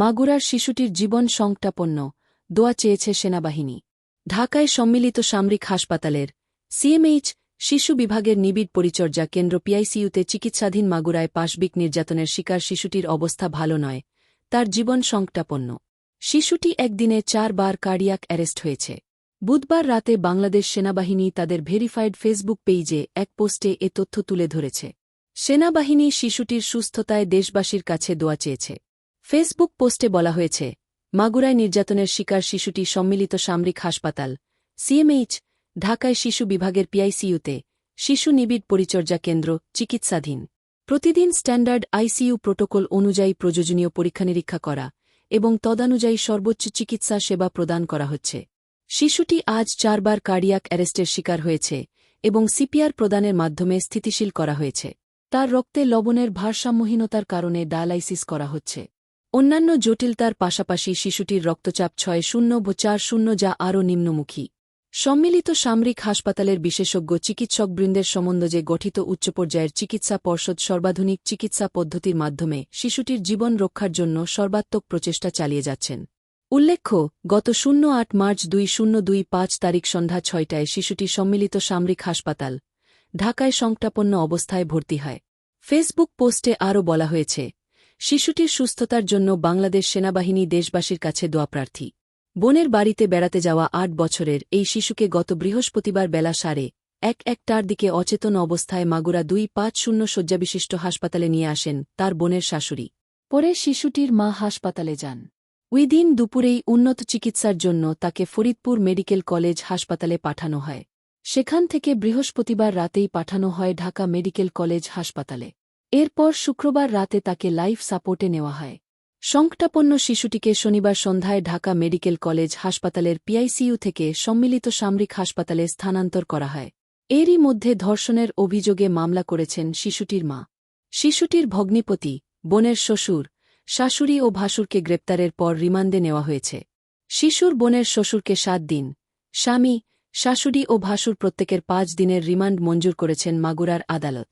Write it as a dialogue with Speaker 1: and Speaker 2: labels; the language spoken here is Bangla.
Speaker 1: মাগুরার শিশুটির জীবন সংকটাপন্ন, দোয়া চেয়েছে সেনাবাহিনী। ঢাকায় সম্মিলিত সামরিক হাসপাতালের সিএমএইচ, শিশু বিভাগের নিবিড় পরিচর্যা কেন্দ্র পিআইসিইউতে চিকিৎসাধীন মাগুরায় পাশবিক নির্যাতনের শিকার শিশুটির অবস্থা ভালো নয়, তার জীবন সংকটাপন্ন। শিশুটি একদিনে চারবার কার্ডিয়াক অ্যারেস্ট হয়েছে। বুধবার রাতে বাংলাদেশ সেনাবাহিনী তাদের ভেরিফাইড ফেসবুক পেইজে এক পোস্টে এ তথ্য তুলে ধরেছে। সেনাবাহিনী শিশুটির সুস্থতায় দেশবাসীর কাছে দোয়া চেয়েছে। ফেসবুক পোস্টে বলা হয়েছে, মাগুরায় নির্যাতনের শিকার শিশুটি সম্মিলিত সামরিক হাসপাতাল, সিএমএইচ, ঢাকায় শিশু বিভাগের পিআইসিইউতে, শিশু নিবিড় পরিচর্যা কেন্দ্র, চিকিৎসাধীন। প্রতিদিন স্ট্যান্ডার্ড আইসিইউ প্রোটোকল অনুযায়ী প্রয়োজনীয় পরীক্ষা নিরীক্ষা করা এবং তদানুযায়ী সর্বোচ্চ চিকিৎসা সেবা প্রদান করা হচ্ছে। শিশুটি আজ চারবার কার্ডিয়াক অ্যারেস্টের শিকার হয়েছে এবং সিপিআর প্রদানের মাধ্যমে স্থিতিশীল করা হয়েছে। তার রক্তে লবণের ভারসাম্যহীনতার কারণে ডায়ালাইসিস করা হচ্ছে। অন্যান্য জটিলতার পাশাপাশি শিশুটির রক্তচাপ ছয় শূন্য ও চার শূন্য যা আরও নিম্নমুখী। সম্মিলিত সামরিক হাসপাতালের বিশেষজ্ঞ চিকিৎসকবৃন্দের সমন্বয়ে গঠিত উচ্চ পর্যায়ের চিকিৎসা পর্ষদ সর্বাধুনিক চিকিৎসা পদ্ধতির মাধ্যমে শিশুটির জীবন রক্ষার জন্য সর্বাত্মক প্রচেষ্টা চালিয়ে যাচ্ছেন। উল্লেখ্য, গত শূন্য আট মার্চ দুই শূন্য দুই পাঁচ তারিখ সন্ধ্যা ছয়টায় শিশুটি সম্মিলিত সামরিক হাসপাতাল, ঢাকায় সংটাপন্ন অবস্থায় ভর্তি হয়। ফেসবুক পোস্টে আরও বলা হয়েছে শিশুটির সুস্থতার জন্য বাংলাদেশ সেনাবাহিনী দেশবাসীর কাছে দোয়া প্রার্থী। বোনের বাড়িতে বেড়াতে যাওয়া আট বছরের এই শিশুকে গত বৃহস্পতিবার বেলা সাড়ে এক একটার দিকে অচেতন অবস্থায় মাগুরা দুই পাঁচ শূন্য শয্যাবিশিষ্ট হাসপাতালে নিয়ে আসেন তার বোনের শাশুড়ি। পরে শিশুটির মা হাসপাতালে যান। ওই দিন দুপুরেই উন্নত চিকিৎসার জন্য তাকে ফরিদপুর মেডিকেল কলেজ হাসপাতালে পাঠানো হয়। সেখান থেকে বৃহস্পতিবার রাতেই পাঠানো হয় ঢাকা মেডিকেল কলেজ হাসপাতালে। এরপর শুক্রবার রাতে তাকে লাইফ সাপোর্টে নেওয়া হয়। সংকটাপন্ন শিশুটিকে শনিবার সন্ধ্যায় ঢাকা মেডিকেল কলেজ হাসপাতালের পিআইসিইউ থেকে সম্মিলিত সামরিক হাসপাতালে স্থানান্তর করা হয়। এরই মধ্যে ধর্ষণের অভিযোগে মামলা করেছেন শিশুটির মা। শিশুটির ভগ্নিপতি, বোনের শ্বশুর, শাশুড়ি ও ভাসুরকে গ্রেপ্তারের পর রিমান্ডে নেওয়া হয়েছে। শিশুর বোনের শ্বশুরকে সাত দিন, স্বামী, শাশুড়ি ও ভাসুর প্রত্যেকের পাঁচ দিনের রিমান্ড মঞ্জুর করেছেন মাগুরার আদালত।